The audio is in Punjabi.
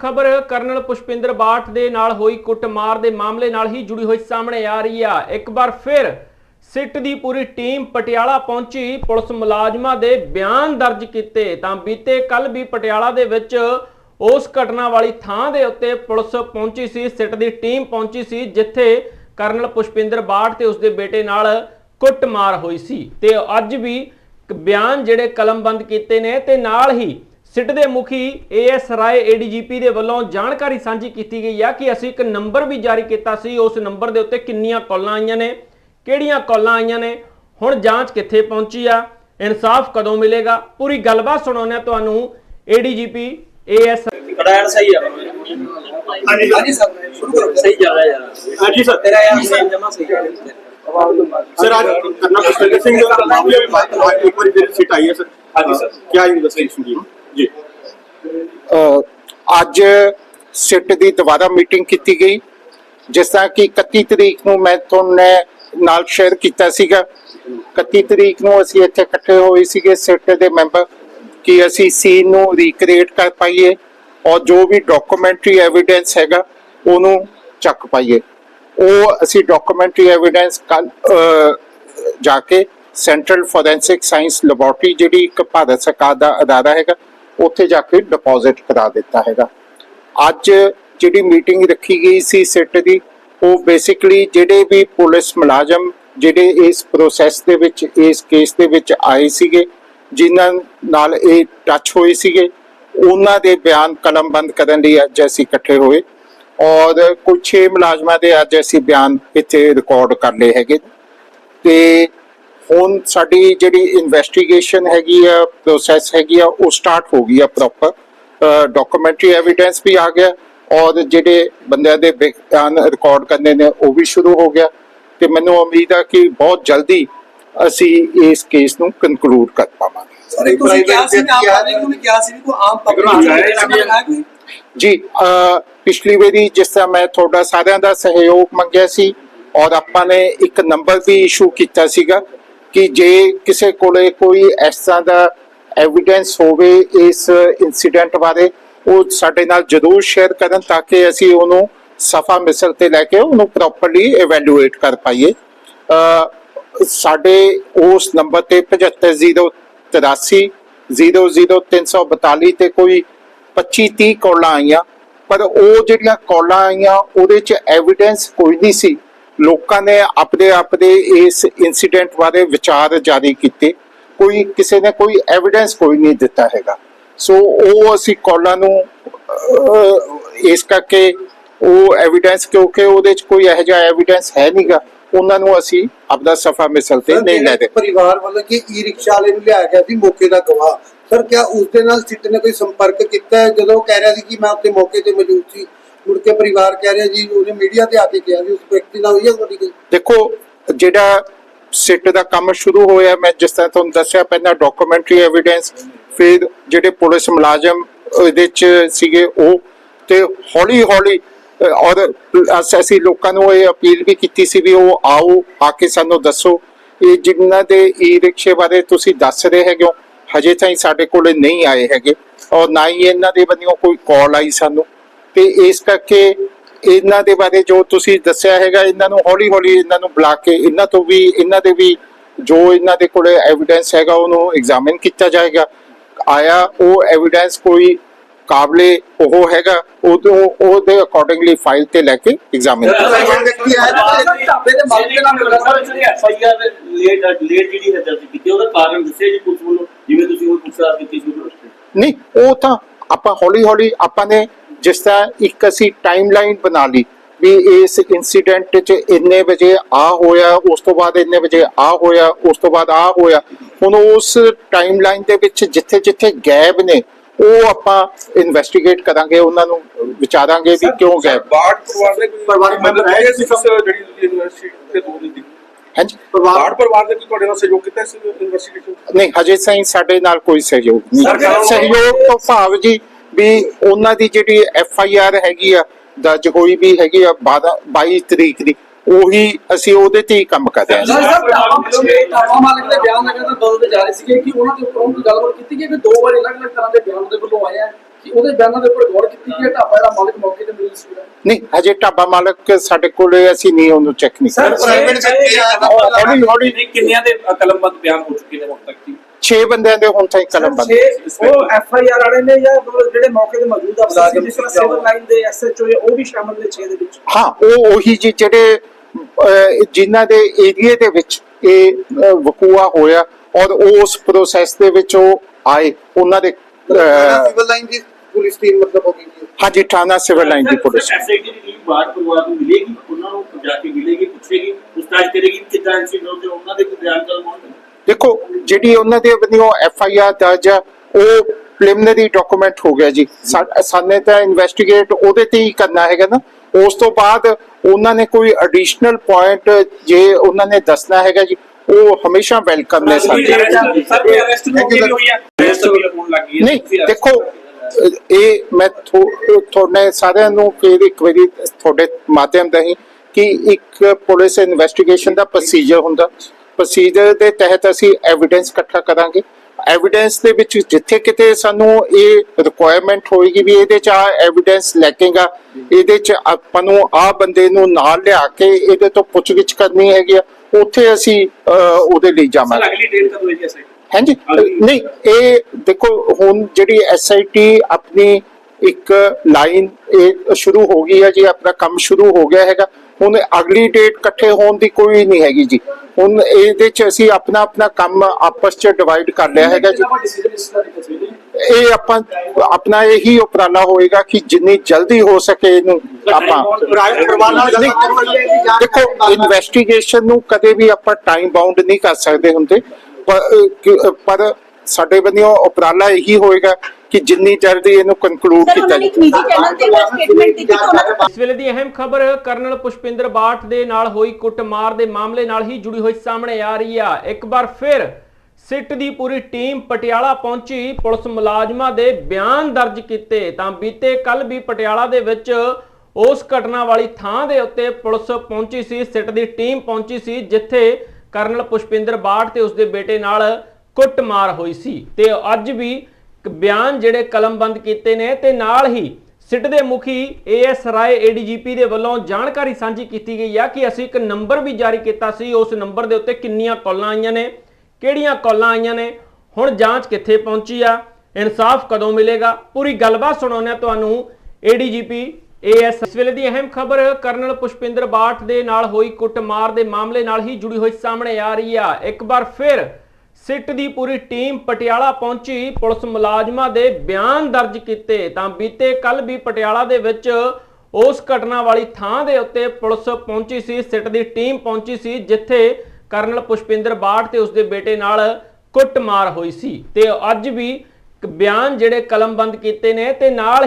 ਖਬਰ ਕਰਨਲ ਪੁਸ਼ਪਿੰਦਰ ਬਾਠ ਦੇ ਨਾਲ ਹੋਈ ਕੁੱਟਮਾਰ ਦੇ ਮਾਮਲੇ ਨਾਲ ਹੀ ਜੁੜੀ ਹੋਈ ਸਾਹਮਣੇ ਆ ਰਹੀ ਆ। ਇੱਕ ਵਾਰ ਫਿਰ ਸਿੱਟ ਦੀ ਪੂਰੀ ਟੀਮ ਪਟਿਆਲਾ ਪਹੁੰਚੀ। ਪੁਲਿਸ ਮੁਲਾਜ਼ਮਾਂ ਦੇ ਬਿਆਨ ਦਰਜ ਕੀਤੇ। ਤਾਂ ਬੀਤੇ ਕੱਲ ਵੀ ਪਟਿਆਲਾ ਦੇ ਵਿੱਚ ਉਸ ਘਟਨਾ ਵਾਲੀ ਥਾਂ ਦੇ ਉੱਤੇ ਪੁਲਿਸ ਪਹੁੰਚੀ ਸੀ, ਸਿੱਟ ਦੀ ਟੀਮ ਪਹੁੰਚੀ ਸੀ, ਜਿੱਥੇ ਕਰਨਲ ਪੁਸ਼ਪਿੰਦਰ ਬਾਠ ਤੇ ਉਸਦੇ ਬੇਟੇ ਨਾਲ ਕੁੱਟਮਾਰ ਹੋਈ ਸੀ। ਤੇ ਅੱਜ ਵੀ ਬਿਆਨ ਜਿਹੜੇ ਕਲਮਬੰਦ ਕੀਤੇ ਨੇ ਤੇ ਨਾਲ ਹੀ ਸਿੱਟ ਦੇ ਮੁਖੀ ਏਐਸ ਰਾਏ ਏਡੀਜੀਪੀ ਦੇ ਵੱਲੋਂ ਜਾਣਕਾਰੀ ਸਾਂਝੀ ਕੀਤੀ ਗਈ ਆ ਕਿ ਅਸੀਂ ਇੱਕ ਨੰਬਰ ਵੀ ਜਾਰੀ ਕੀਤਾ ਸੀ। ਉਸ ਨੰਬਰ ਦੇ ਉੱਤੇ ਕਿੰਨੀਆਂ ਕਾਲਾਂ ਆਈਆਂ ਨੇ ਕਿਹੜੀਆਂ ਕਾਲਾਂ ਆਈਆਂ ਨੇ ਹੁਣ ਜਾਂਚ ਕਿੱਥੇ ਪਹੁੰਚੀ ਆ ਇਨਸਾਫ ਕਦੋਂ ਮਿਲੇਗਾ? ਪੂਰੀ ਗੱਲਬਾਤ ਸੁਣਾਉਣਾ ਤੁਹਾਨੂੰ ਏਡੀਜੀਪੀ ਏਐਸ ਕੜਾਇਣ ਸਹੀ ਆ। ਹਾਂਜੀ। ਹਾਂਜੀ ਸਰ ਸ਼ੁਰੂ ਕਰੋ। ਸਹੀ ਚੱਲ ਰਿਹਾ ਯਾਰ। ਹਾਂਜੀ ਸਰ। ਤੇਰਾ ਯਾਰ ਜਮਾ ਸਹੀ। ਚੱਲ ਰਿਹਾ ਸਰ ਅੱਜ ਕਰਨਾ ਪੁਸਤਕ ਸਿੰਘ ਦਾ ਮਾਮਲੇ ਵਿੱਚ ਬਾਤ ਹੋਈ ਇੱਕ ਵਾਰੀ ਫਿਰ ਸਿਟ ਆਈ ਹੈ ਸਰ। ਹਾਂਜੀ ਸਰ। ਕੀ ਆਈ ਦੱਸੋ ਇਸ ਨੂੰ ਅ, ਅੱਜ ਸਿੱਟ ਦੀ ਦੁਬਾਰਾ ਮੀਟਿੰਗ ਕੀਤੀ ਗਈ। ਜਿਸ ਤਰ੍ਹਾਂ ਕਿ 31 ਤਰੀਕ ਨੂੰ ਮੈਂ ਤੁਹਾਨੂੰ ਨਾਲ ਸ਼ੇਅਰ ਕੀਤਾ ਸੀਗਾ। 31 ਤਰੀਕ ਨੂੰ ਅਸੀਂ ਇੱਥੇ ਇਕੱਠੇ ਹੋਏ ਸੀਗੇ ਸਿੱਟ ਦੇ ਮੈਂਬਰ ਕਿ ਅਸੀਂ ਸੀਨ ਨੂੰ ਰੀਕ੍ਰੀਏਟ ਕਰ ਪਾਈਏ ਔਰ ਜੋ ਵੀ ਡਾਕੂਮੈਂਟਰੀ ਐਵੀਡੈਂਸ ਹੈਗਾ ਉਹਨੂੰ ਚੱਕ ਪਾਈਏ। ਉਹ ਅਸੀਂ ਡਾਕੂਮੈਂਟਰੀ ਐਵੀਡੈਂਸ ਕੱਲ ਜਾ ਕੇ ਸੈਂਟਰਲ ਫੋਰੈਂਸਿਕ ਸਾਇੰਸ ਲੈਬੋਰਟਰੀ ਜਿਹੜੀ ਇੱਕ ਭਾਰਤ ਸਰਕਾਰ ਦਾ ਅਦਾਰਾ ਹੈਗਾ ਉੱਥੇ ਜਾ ਕੇ ਡਿਪੋਜ਼ਿਟ ਕਰਾ ਦਿੱਤਾ ਹੈਗਾ। ਅੱਜ ਜਿਹੜੀ ਮੀਟਿੰਗ ਰੱਖੀ ਗਈ ਸੀ ਸਿੱਟ ਦੀ, ਉਹ ਬੇਸਿਕਲੀ ਜਿਹੜੇ ਵੀ ਪੁਲਿਸ ਮੁਲਾਜ਼ਮ ਜਿਹੜੇ ਇਸ ਪ੍ਰੋਸੈਸ ਦੇ ਵਿੱਚ, ਇਸ ਕੇਸ ਦੇ ਵਿੱਚ ਆਏ ਸੀਗੇ, ਜਿਨ੍ਹਾਂ ਨਾਲ ਇਹ ਟੱਚ ਹੋਏ ਸੀਗੇ, ਉਹਨਾਂ ਦੇ ਬਿਆਨ ਕਲਮਬੰਦ ਕਰਨ ਲਈ ਅੱਜ ਅਸੀਂ ਇਕੱਠੇ ਹੋਏ ਔਰ ਕੁਝ 6 ਮੁਲਾਜ਼ਮਾਂ ਦੇ ਅੱਜ ਅਸੀਂ ਬਿਆਨ ਇੱਥੇ ਰਿਕਾਰਡ ਕਰ ਲਏ ਹੈਗੇ। ਤੇ ਹੁਣ ਸਾਡੀ ਜਿਹੜੀ ਇਨਵੈਸਟੀਗੇਸ਼ਨ ਹੈਗੀ ਆ ਪ੍ਰੋਸੈਸ ਹੈਗੀ ਆ ਉਹ ਸਟਾਰਟ ਹੋ ਗਈ ਆ ਪ੍ਰੋਪਰ ਡਾਕੂਮੈਂਟਰੀ ਐਵੀਡੈਂਸ ਵੀ ਆ ਗਿਆ ਔਰ ਜਿਹੜੇ ਬੰਦਿਆਂ ਦੇ ਬਿਆਨ ਰਿਕਾਰਡ ਕਰਨੇ ਨੇ ਉਹ ਵੀ ਸ਼ੁਰੂ ਹੋ ਗਿਆ। ਤੇ ਮੈਨੂੰ ਉਮੀਦ ਆ ਕਿ ਬਹੁਤ ਜਲਦੀ ਅਸੀਂ ਇਸ ਕੇਸ ਨੂੰ ਕਨਕਲੂਡ ਕਰ ਪਾਵਾਂਗੇ। ਜੀ ਪਿਛਲੀ ਵਾਰੀ ਜਿਸ ਤਰ੍ਹਾਂ ਮੈਂ ਤੁਹਾਡਾ ਸਾਰਿਆਂ ਦਾ ਸਹਿਯੋਗ ਮੰਗਿਆ ਸੀ ਔਰ ਆਪਾਂ ਨੇ ਇੱਕ ਨੰਬਰ ਵੀ ਇਸ਼ੂ ਕੀਤਾ ਸੀਗਾ। ਕਿ ਜੇ ਕਿਸੇ ਕੋਲੇ ਕੋਈ ਇਸ ਤਰ੍ਹਾਂ ਦਾ ਐਵੀਡੈਂਸ ਹੋਵੇ ਇਸ ਇਨਸੀਡੈਂਟ ਬਾਰੇ, ਉਹ ਸਾਡੇ ਨਾਲ ਜਰੂਰ ਸ਼ੇਅਰ ਕਰਨ ਤਾਂ ਕਿ ਅਸੀਂ ਉਹਨੂੰ ਸਫਾ ਮਿਸਰ ਤੇ ਲੈ ਕੇ ਉਹਨੂੰ ਪ੍ਰੋਪਰਲੀ ਇਵੈਲੂਏਟ ਕਰ ਪਾਈਏ। ਸਾਡੇ ਉਸ ਨੰਬਰ ਤੇ 7503 00342 ਤੇ ਕੋਈ 25 30 ਕਾਲਾਂ ਆਈਆਂ, ਪਰ ਉਹ ਜਿਹੜੀਆਂ ਕਾਲਾਂ ਆਈਆਂ, ਉਹਦੇ ਚ ਐਵੀਡੈਂਸ ਕੋਈ ਨਹੀਂ ਸੀ। ਲੋਕਾਂ ਨੇ ਆਪਣੇ ਆਪਣੇ ਇਸ ਇਨਸੀਡੈਂਟ ਬਾਰੇ ਵਿਚਾਰ ਜਾਰੀ ਕੀਤੇ। ਕੋਈ ਕਿਸੇ ਨੇ ਕੋਈ ਐਵੀਡੈਂਸ ਕੋਈ ਨਹੀਂ ਦਿੱਤਾ ਹੈਗਾ। ਸੋ ਉਹ ਅਸੀਂ ਕਾਲਾਂ ਨੂੰ ਇਸ ਕਰਕੇ ਉਹ ਐਵੀਡੈਂਸ ਕਿਉਂਕਿ ਉਹਦੇ ਚ ਕੋਈ ਇਹੋ ਜਿਹਾ ਐਵੀਡੈਂਸ ਹੈ ਨਹੀਂਗਾ। ਉਹਨਾਂ ਨੂੰ ਅਸੀਂ ਆਪਦਾ ਸਫਾ ਮਿਸਲ ਤੇ ਨਹੀਂ ਲੈ ਦੇ ਪਰਿਵਾਰ ਵੱਲੋਂ ਕਿ ਈ ਰਿਕਸ਼ਾ ਵਾਲੇ ਨੂੰ ਲਿਆਇਆ ਗਿਆ ਸੀ ਮੌਕੇ ਦਾ ਗਵਾਹ ਸਰ ਕਿਆ ਉਸ ਦੇ ਨਾਲ ਸਿੱਟ ਨੇ ਕੋਈ ਸੰਪਰਕ ਕੀਤਾ ਜਦੋਂ ਕਹਿ ਰਿਹਾ ਸੀ ਕਿ ਮੈਂ ਉੱਥੇ ਮੌਕੇ ਤੇ ਮੌਜੂਦ ਸੀ ਮੁੜ ਕੇ ਪਰਿਵਾਰ ਕਹਿ ਰਿਹਾ ਜੀ, ਉਹਨੇ ਮੀਡੀਆ ਤੇ ਆ ਕੇ ਕਿਹਾ ਵੀ ਉਸ ਵਿਅਕਤੀ ਨਾਲ ਹੋਈ ਹੈ ਤੁਹਾਡੀ ਕੋਈ? ਦੇਖੋ, ਜਿਹੜਾ ਸਿੱਟ ਦਾ ਕੰਮ ਸ਼ੁਰੂ ਹੋਇਆ, ਮੈਂ ਜਿਸ ਤਰ੍ਹਾਂ ਤੁਹਾਨੂੰ ਦੱਸਿਆ, ਪਹਿਲਾਂ ਡਾਕੂਮੈਂਟਰੀ ਐਵੀਡੈਂਸ ਫਿਰ ਜਿਹੜੇ ਪੁਲਿਸ ਮੁਲਾਜ਼ਮ ਇਹਦੇ ਚ ਸੀਗੇ ਉਹ, ਤੇ ਹੌਲੀ ਹੌਲੀ ਔਰ ਅਸ- ਅਸੀਂ ਲੋਕਾਂ ਨੂੰ ਇਹ ਅਪੀਲ ਵੀ ਕੀਤੀ ਸੀ ਵੀ ਉਹ ਆਓ, ਆ ਕੇ ਸਾਨੂੰ ਦੱਸੋ। ਇਹ ਜਿਨ੍ਹਾਂ ਦੇ ਈ ਰਿਕਸ਼ੇ ਬਾਰੇ ਤੁਸੀਂ ਦੱਸ ਰਹੇ ਹੈਗੇ ਹੋ, ਹਜੇ ਤਾਈਂ ਸਾਡੇ ਕੋਲੇ ਨਹੀਂ ਆਏ ਹੈਗੇ, ਔਰ ਨਾ ਹੀ ਇਹਨਾਂ ਦੇ ਵੱਲੋਂ ਕੋਈ ਕਾਲ ਆਈ ਸਾਨੂੰ। ਤੇ ਇਸ ਕਰਕੇ ਇਹਨਾਂ ਦੇ ਬਾਰੇ ਜੋ ਤੁਸੀਂ ਦੱਸਿਆ ਹੈਗਾ ਇਹਨਾਂ ਨੂੰ ਹੌਲੀ ਹੌਲੀ ਇਹਨਾਂ ਨੂੰ ਬੁਲਾ ਕੇ ਇਹਨਾਂ ਤੋਂ ਵੀ ਇਹਨਾਂ ਦੇ ਵੀ ਜੋ ਇਹਨਾਂ ਦੇ ਕੋਲੇ ਐਵੀਡੈਂਸ ਹੈਗਾ ਉਹਨੂੰ ਐਗਜ਼ਾਮਿਨ ਕੀਤਾ ਜਾਏਗਾ। ਆਇਆ ਉਹ ਐਵੀਡੈਂਸ ਕੋਈ ਕਾਬਲੇ ਉਹ ਹੈਗਾ ਉਦੋਂ ਉਹਦੇ ਅਕੋਰਡਿੰਗਲੀ ਫਾਈਲ ਤੇ ਲੈ ਕੇ ਐਗਜ਼ਾਮਿਨ ਵਿਅਕਤੀ ਆਇਆ ਤਾਂ ਢਾਬੇ ਦੇ ਮਾਲਕ ਦੇ ਨਾਮ ਲੱਗਾ ਸਰ ਜਿਹੜੀ ਐਫਆਈਆਰ ਲੇਟ ਲੇਟ ਜਿਹੜੀ ਹੈ ਦਰਜ ਕੀਤੀ ਉਹਦਾ ਕਾਰਨ ਦੱਸਿਆ ਜੀ ਪੁਲਿਸ ਵੱਲੋਂ ਜਿਵੇਂ ਤੁਸੀਂ ਉਹ ਪੁੱਛਿਆ ਕੀਤੀ ਸੀ ਨਹੀਂ ਉਹ ਤਾਂ ਆਪਾਂ ਹੌਲੀ ਹੌਲੀ ਆਪਾਂ ਨੇ ਜਿਸ ਤਰ੍ਹਾਂ ਇੱਕ ਅਸੀਂ ਟਾਈਮਲਾਈਨ ਬਣਾ ਲਈ ਵੀ ਇਸ ਇਨਸੀਡੈਂਟ 'ਚ ਇੰਨੇ ਵਜੇ ਆ ਹੋਇਆ ਉਸ ਤੋਂ ਬਾਅਦ ਇੰਨੇ ਵਜੇ ਆ ਹੋਇਆ ਉਸ ਤੋਂ ਬਾਅਦ ਆ ਹੋਇਆ। ਹੁਣ ਉਸ ਟਾਈਮਲਾਈਨ ਦੇ ਵਿੱਚ ਜਿੱਥੇ ਜਿੱਥੇ ਗੈਪ ਨੇ ਉਹ ਆਪਾਂ ਇਨਵੈਸਟੀਗੇਟ ਕਰਾਂਗੇ ਉਹਨਾਂ ਨੂੰ ਵਿਚਾਰਾਂਗੇ ਵੀ ਕਿਉਂ ਗੈਪ ਬਾੜ ਪਰਿਵਾਰ ਦੇ ਕੋਈ ਪਰਿਵਾਰਿਕ ਮੈਂਬਰ ਹੈ ਸੀ ਸਭ ਜਿਹੜੀ ਯੂਨੀਵਰਸਿਟੀ ਤੇ ਦੂਰ ਦੀ। ਹਾਂਜੀ। ਬਾੜ ਪਰਿਵਾਰ ਦੇ ਕੋਈ ਤੁਹਾਡੇ ਨਾਲ ਸਹਿਯੋਗ ਕੀਤਾ ਇਸ ਇਨਵੈਸਟੀਗੇਸ਼ਨ ਨਹੀਂ ਹਜੇ ਸਾਈਂ ਸਾਡੇ ਨਾਲ ਕੋਈ ਸਹਿਯੋਗ ਨਹੀਂ। ਸਹਿਯੋਗ ਤੋਂ ਭਾਵ ਜੀ ਵੀ ਉਹਨਾਂ ਦੀ ਜਿਹੜੀ ਐਫ ਆਈ ਆਰ ਹੈਗੀ ਆ ਦਰਜ ਹੋਈ ਵੀ ਹੈਗੀ ਆ 12 22 ਤਰੀਕ ਦੀ ਉਹੀ ਅਸੀਂ ਉਹਦੇ ਤੇ ਹੀ ਕੰਮ ਕਰ ਰਹੇ ਹਾਂ। ਸਰ ਸਰ ਢਾਬਾ ਮਾਲਕ ਦੇ ਬਿਆਨ ਲਗਾਤਾਰ ਬਦਲਦੇ ਜਾ ਰਹੇ ਸੀਗੇ ਕਿ ਉਹਨਾਂ ਦੇ ਉੱਪਰੋਂ ਗੱਲਬਾਤ ਕੀਤੀ ਗਈ ਕਿ ਦੋ ਵਾਰੀ ਅਲੱਗ-ਅਲੱਗ ਤਰ੍ਹਾਂ ਦੇ ਬਿਆਨ ਦੇ ਵੱਲੋਂ ਆਏ ਆ ਕਿ ਉਹਦੇ ਬਿਆਨਾਂ ਦੇ ਉੱਪਰ ਗੌਰ ਕੀਤੀ ਗਈ ਢਾਬਾ ਦਾ ਮਾਲਕ ਮੌਕੇ ਤੇ ਮਿਲ ਸੀ? ਨਹੀਂ ਹਜੇ ਢਾਬਾ ਮਾਲਕ ਸਾਡੇ ਕੋਲੇ ਅਸੀਂ ਨਹੀਂ ਉਹਨੂੰ ਚੈੱਕ ਨਹੀਂ ਸਰ, ਕੀਤਾ। private sector ਆ, ਹੌਲੀ ਹੌਲੀ ਨਹੀਂ, ਕਿੰਨਿਆਂ ਦੇ ਕਲਮਬੰਦ ਬਿਆਨ ਹੋ ਚੁੱਕੇ ਨੇ ਹੁਣ ਤੱਕ? 6 ਬੰਦਿਆਂ ਦੇ ਹੁਣ ਤਾਈਂ ਕਲਮ ਬੰਦ ਉਹ ਐਫ ਆਈ ਆਰ ਵਾਲੇ ਨੇ ਜਾਂ ਉਹ ਜਿਹੜੇ ਮੌਕੇ ਤੇ ਮੌਜੂਦ ਅਫਸਰ ਸੀ ਜਿਸ ਤਰ੍ਹਾਂ ਸਿਵਲ ਲਾਈਨ ਦੇ ਐਸ ਐਚ ਓ ਉਹ ਵੀ ਸ਼ਾਮਲ ਨੇ 6 ਦੇ ਵਿੱਚ। ਹਾਂ ਉਹ ਉਹੀ ਜੀ ਜਿਹੜੇ ਜਿਨ੍ਹਾਂ ਦੇ ਏਰੀਏ ਦੇ ਵਿੱਚ ਇਹ ਵਕੂਆ ਹੋਇਆ ਔਰ ਉਸ ਪ੍ਰੋਸੈਸ ਦੇ ਵਿੱਚ ਉਹ ਆਏ ਉਹਨਾਂ ਦੇ ਸਿਵਲ ਲਾਈਨ ਦੀ ਪੁਲਿਸ ਟੀਮ ਮਤਲਬ ਹੋ ਗਈ ਜੀ। ਹਾਂਜੀ ਥਾਣਾ ਸਿਵਲ ਲਾਈਨ ਦੀ ਪੁਲਿਸ ਐਸਆਈਟੀ ਦੀ ਟੀਮ ਬਾਹਰ ਪਰਿਵਾਰ ਨੂੰ ਮਿਲੇਗੀ ਉਹਨਾਂ ਨੂੰ ਜਾ ਕੇ ਮਿਲੇਗੀ ਪੁੱਛੇਗੀ ਪੁੱਛਤਾਛ ਕਰੇਗੀ ਕਿ ਕਿੱਦਾਂ ਇਨਸੀਡੈਂਟ ਤੇ ਉਹਨਾਂ ਦੇ ਕੋਈ ਬਿਆਨ ਕਲਮਾਉਣਗੇ ਦੇਖੋ ਜਿਹੜੀ ਉਹਨਾਂ ਦੇ ਵੱਲੋਂ ਐਫ ਆਈ ਆਰ ਦਰਜ ਆ ਉਹ ਪ੍ਰੀਲਿਮਿਨਰੀ ਡਾਕੂਮੈਂਟ ਹੋ ਗਿਆ ਜੀ। ਸਾਨੇ ਤਾਂ ਇਨਵੈਸਟੀਗੇਟ ਉਹਦੇ ਤੇ ਹੀ ਕਰਨਾ ਹੈਗਾ ਨਾ। ਉਸ ਤੋਂ ਬਾਅਦ ਉਹਨਾਂ ਨੇ ਕੋਈ ਐਡੀਸ਼ਨਲ ਪੁਆਇੰਟ ਜੇ ਉਹਨਾਂ ਨੇ ਦੱਸਣਾ ਹੈਗਾ ਜੀ ਉਹ ਹਮੇਸ਼ਾ ਵੈਲਕਮ ਨੇ ਸਾਡੇ ਹੋ ਹੈ ਹੈ ਨਹੀਂ ਦੇਖੋ ਇਹ ਮੈਂ ਤੁਹਾਡੇ ਸਾਰਿਆਂ ਨੂੰ ਫਿਰ ਇੱਕ ਵਾਰੀ ਤੁਹਾਡੇ ਮਾਧਿਅਮ ਰਾਹੀਂ ਕਿ ਇੱਕ ਪੁਲਿਸ ਇਨਵੈਸਟੀਗੇਸ਼ਨ ਦਾ ਪ੍ਰੋਸੀਜਰ ਹੁੰਦਾ। ਪ੍ਰੋਸੀਜਰ ਦੇ ਤਹਿਤ ਅਸੀਂ ਐਵੀਡੈਂਸ ਇਕੱਠਾ ਕਰਾਂਗੇ। ਐਵੀਡੈਂਸ ਦੇ ਵਿੱਚ ਜਿੱਥੇ ਕਿਤੇ ਸਾਨੂੰ ਇਹ ਰਿਕੁਆਇਰਮੈਂਟ ਹੋਏਗੀ ਵੀ ਇਹਦੇ ਚ ਆ ਐਵੀਡੈਂਸ ਲੈਕੇਗਾ ਇਹਦੇ ਚ ਆਪਾਂ ਨੂੰ ਆ ਬੰਦੇ ਨੂੰ ਨਾਲ ਲਿਆ ਕੇ ਇਹਦੇ ਤੋਂ ਪੁੱਛਗਿੱਛ ਕਰਨੀ ਹੈਗੀ ਆ ਉੱਥੇ ਅਸੀਂ ਉਹਦੇ ਲਈ ਜਾਵਾਂਗੇ। ਅਗਲੀ ਡੇਟ ਕਦੋਂ ਹੈ ਜੀ ਐਸਆਈਟੀ ਹਾਂਜੀ ਨਹੀਂ ਇਹ ਦੇਖੋ ਹੁਣ ਜਿਹੜੀ ਐਸਆਈਟੀ ਆਪਣੀ ਇੱਕ ਲਾਈਨ ਇਹ ਸ਼ੁਰੂ ਹੋ ਗਈ ਹੈ ਜੀ ਆਪਣਾ ਕੰਮ ਸ਼ੁਰੂ ਹੋ ਗਿਆ ਹੈਗਾ। ਹੁਣ ਅਗਲੀ ਡੇਟ ਇਕੱਠੇ ਹੋਣ ਦੀ ਕੋਈ ਨਹੀਂ ਹੈਗੀ ਜੀ। ਹੁਣ ਇਹਦੇ ਚ ਅਸੀਂ ਆਪਣਾ ਆਪਣਾ ਕੰਮ ਆਪਸ ਚ ਡਿਵਾਈਡ ਕਰ ਲਿਆ ਹੈਗਾ ਜੀ। ਇਹ ਆਪਾਂ, ਆਪਣਾ ਇਹੀ ਉਪਰਾਲਾ ਹੋਏਗਾ ਕਿ ਜਿੰਨੀ ਜਲਦੀ ਹੋ ਸਕੇ ਇਹਨੂੰ ਆਪਾਂ। ਦੇਖੋ ਇਨਵੈਸਟੀਗੇਸ਼ਨ ਨੂੰ ਕਦੇ ਵੀ ਆਪਾਂ ਟਾਈਮ ਬਾਉਂਡ ਨਹੀਂ ਕਰ ਸਕਦੇ ਹੁੰਦੇ। ਪਰ ਸਾਡੇ ਵੱਲੋਂ ਉਪਰਾਲਾ ਇਹੀ ਹੋਏਗਾ ਕਿ ਜਿੰਨੀ ਜਲਦੀ ਇਹਨੂੰ ਕਨਕਲੂਡ ਸਰ ਕੀਤਾ ਉਹਨਾਂ ਨੇ ਇੱਕ ਨਿੱਜੀ ਚੈਨਲ ਤੇ ਇੱਕ ਸਟੇਟਮੈਂਟ ਦਿੱਤੀ ਤਾਂ ਉਹਨਾਂ ਦਾ ਇਸ ਵੇਲੇ ਦੀ ਅਹਿਮ ਖਬਰ ਕਰਨਲ ਪੁਸ਼ਪਿੰਦਰ ਬਾਠ ਦੇ ਨਾਲ ਹੋਈ ਕੁੱਟਮਾਰ ਦੇ ਮਾਮਲੇ ਨਾਲ ਹੀ ਜੁੜੀ ਹੋਈ ਸਾਹਮਣੇ ਆ ਰਹੀ ਆ। ਇੱਕ ਵਾਰ ਫਿਰ ਸਿੱਟ ਦੀ ਪੂਰੀ ਟੀਮ ਪਟਿਆਲਾ ਪਹੁੰਚੀ। ਪੁਲਿਸ ਮੁਲਾਜ਼ਮਾਂ ਦੇ ਬਿਆਨ ਦਰਜ ਕੀਤੇ। ਤਾਂ ਬੀਤੇ ਕੱਲ ਵੀ ਪਟਿਆਲਾ ਦੇ ਵਿੱਚ ਉਸ ਘਟਨਾ ਵਾਲੀ ਥਾਂ ਦੇ ਉੱਤੇ ਪੁਲਿਸ ਪਹੁੰਚੀ ਸੀ ਸਿੱਟ ਦੀ ਟੀਮ ਪਹੁੰਚੀ ਸੀ ਜਿੱਥੇ ਕਰਨਲ ਪੁਸ਼ਪਿੰਦਰ ਬਾਠ ਤੇ ਉਸਦੇ ਬੇਟੇ ਨਾਲ ਕੁੱਟਮਾਰ ਹੋਈ ਸੀ। ਤੇ ਅੱਜ ਵੀ ਬਿਆਨ ਜਿਹੜੇ ਕਲਮਬੰਦ ਕੀਤੇ ਨੇ ਤੇ ਨਾਲ ਹੀ ਸਿੱਟ ਦੇ ਮੁਖੀ ਏਐਸ ਰਾਏ ਏਡੀਜੀਪੀ ਦੇ ਵੱਲੋਂ ਜਾਣਕਾਰੀ ਸਾਂਝੀ ਕੀਤੀ ਗਈ ਆ ਕਿ ਅਸੀਂ ਇੱਕ ਨੰਬਰ ਵੀ ਜਾਰੀ ਕੀਤਾ ਸੀ, ਉਸ ਨੰਬਰ ਦੇ ਉੱਤੇ ਕਿੰਨੀਆਂ ਕਾਲਾਂ ਆਈਆਂ ਨੇ, ਕਿਹੜੀਆਂ ਕਾਲਾਂ ਆਈਆਂ ਨੇ, ਹੁਣ ਜਾਂਚ ਕਿੱਥੇ ਪਹੁੰਚੀ ਆ, ਇਨਸਾਫ ਕਦੋਂ ਮਿਲੇਗਾ? ਪੂਰੀ ਗੱਲਬਾਤ ਸੁਣਾਉਂਦੇ ਹਾਂ ਤੁਹਾਨੂੰ ਏਡੀਜੀਪੀ ਏਐਸ ਇਸ ਵੇਲੇ ਦੀ ਅਹਿਮ ਖਬਰ ਕਰਨਲ ਪੁਸ਼ਪਿੰਦਰ ਬਾਠ ਦੇ ਨਾਲ ਹੋਈ ਕੁੱਟਮਾਰ ਦੇ ਮਾਮਲੇ ਨਾਲ ਹੀ ਜੁੜੀ ਹੋਈ ਸਾਹਮਣੇ ਆ ਰਹੀ ਆ। ਇੱਕ ਵਾਰ ਫਿਰ ਸਿੱਟ ਦੀ ਪੂਰੀ ਟੀਮ ਪਟਿਆਲਾ ਪਹੁੰਚੀ, ਪੁਲਿਸ ਮੁਲਾਜ਼ਮਾਂ ਦੇ ਬਿਆਨ ਦਰਜ ਕੀਤੇ। ਤਾਂ ਬੀਤੇ ਕੱਲ ਵੀ ਪਟਿਆਲਾ ਦੇ ਵਿੱਚ ਉਸ ਘਟਨਾ ਵਾਲੀ ਥਾਂ ਦੇ ਉੱਤੇ ਪੁਲਿਸ ਪਹੁੰਚੀ ਸੀ, ਸਿੱਟ ਦੀ ਟੀਮ ਪਹੁੰਚੀ ਸੀ, ਜਿੱਥੇ ਕਰਨਲ ਪੁਸ਼ਪਿੰਦਰ ਬਾਠ ਤੇ ਉਸਦੇ ਬੇਟੇ ਨਾਲ ਕੁੱਟਮਾਰ ਹੋਈ ਸੀ। ਤੇ ਅੱਜ ਵੀ ਬਿਆਨ ਜਿਹੜੇ ਕਲਮਬੰਦ ਕੀਤੇ ਨੇ ਤੇ ਨਾਲ